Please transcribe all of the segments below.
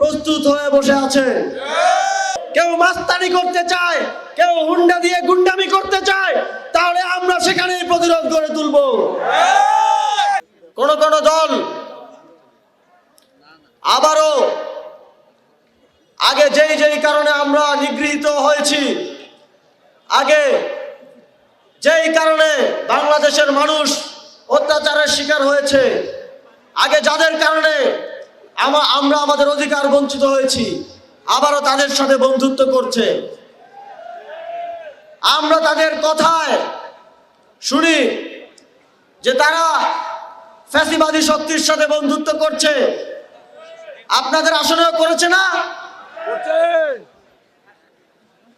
প্রস্তুত হয়ে বসে আছে। কেউ মাস্তানি করতে চায়, কেউ হুন্ডা দিয়ে গুন্ডামি করতে চায়, তাহলে আমরা সেখানেই প্রতিরোধ গড়ে তুলব। কোন কোন দল আবারও আগে যেই যেই কারণে আমরা নিগৃহীত হয়েছি, আগে যেই কারণে বাংলাদেশের মানুষ অত্যাচারের শিকার হয়েছে আগে যাদের কারণে আমা- আমরা আমাদের অধিকার বঞ্চিত হয়েছি, আবারও তাদের সাথে বন্ধুত্ব করছে। আমরা তাদের কথায় শুনি যে তারা ফ্যাসিবাদী শক্তির সাথে বন্ধুত্ব করছে। আপনাদের আসনেও করেছে না?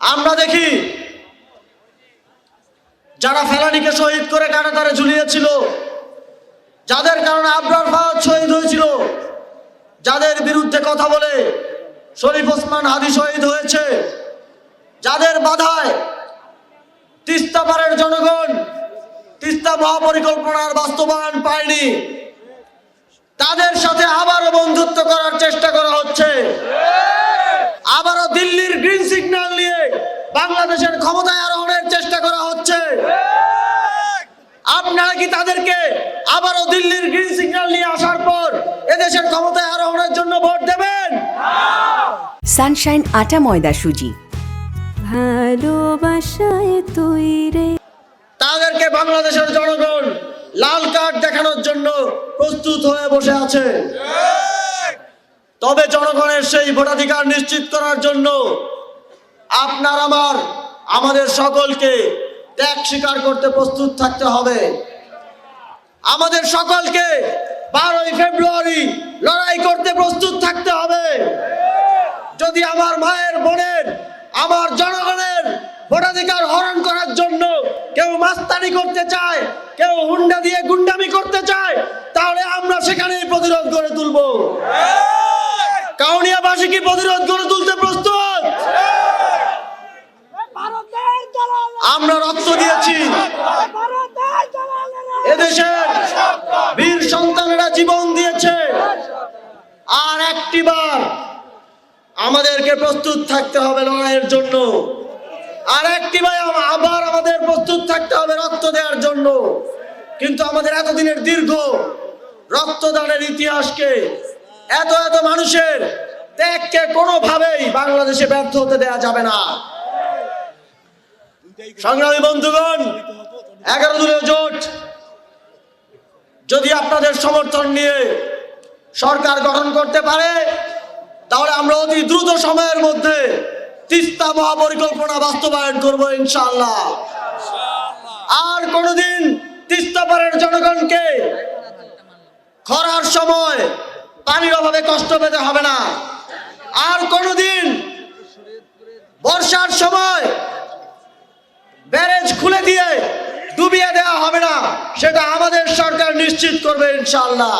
আমরা দেখি যারা ফেলানিকে শহীদ করে কারাতারে ঝুলিয়েছিল যাদের কারণে আবরার ফাওয়াদ শহীদ হয়েছিল, যাদের বিরুদ্ধে কথা বলে শরীফ ওসমান হাদি শহীদ হয়েছে, যাদের বাধায় তিস্তা পাড়ের জনগণ তিস্তা মহাপরিকল্পনার বাস্তবায়ন পায়নি, তাদের সাথে আবারও বন্ধুত্ব করার চেষ্টা করা হচ্ছে। আবারও দিল্লির গ্রিন সিগন্যাল নিয়ে বাংলাদেশের ক্ষমতায় আরোহণের চেষ্টা করা হচ্ছে। আপনারা কি তাদেরকে আবারও দিল্লির গ্রিন সিগন্যাল নিয়ে আসার পর এদেশের ক্ষমতায় আরোহণের জন্য ভোট দেবেন। সানশাইন আটা ময়দা সুজি। ভালোবাসায় তৈরে তাদেরকে বাংলাদেশের জনগণ লাল কার্ড দেখানোর জন্য প্রস্তুত হয়ে বসে আছে। তবে জনগণের সেই ভোটাধিকার নিশ্চিত করার জন্য আপনার আমার আমাদের সকলকে ত্যাগ স্বীকার করতে প্রস্তুত থাকতে হবে। আমাদের সকলকে বারোই ফেব্রুয়ারি লড়াই করতে প্রস্তুত থাকতে হবে। যদি আমার মায়ের বোনের আমার জনগণের ভোটাধিকার হরণ করার জন্য কেউ মাস্তানি করতে চায় কেউ হুন্ডা দিয়ে গুন্ডামি করতে চায় তাহলে আমরা সেখানেই প্রতিরোধ গড়ে তুলব। কাউনিয়াবাসী কি প্রতিরোধ গড়ে তুলতে প্রস্তুত? আমরা রক্ত দিয়েছি। এদেশের আর একটিবার আমাদেরকে প্রস্তুত থাকতে হবে লড়াইয়ের জন্য। আর একটি আম- আবার আমাদের প্রস্তুত থাকতে হবে রক্ত দেওয়ার জন্য। কিন্তু আমাদের এতদিনের দীর্ঘ রক্তদানের ইতিহাসকে এত এত মানুষের ত্যাগকে কোনোভাবেই বাংলাদেশে ব্যর্থ হতে দেওয়া যাবে না। সংগ্রামী বন্ধুগণ, এগারো দলীয় জোট, যদি আপনাদের সমর্থন নিয়ে সরকার গঠন করতে পারে, তাহলে আমরা অতি দ্রুত সময়ের মধ্যে তিস্তা মহাপরিকল্পনা বাস্তবায়ন করব ইনশাল্লাহ আর কোনোদিন তিস্তা পাড়ের জনগণকে খরার সময় পানির অভাবে কষ্ট পেতে হবে না। আর কোনোদিন বর্ষার সময় ব্যারেজ খুলে দিয়ে ডুবিয়ে দেওয়া হবে না, সেটা আমাদের সরকার নিশ্চিত করবে ইনশাআল্লাহ।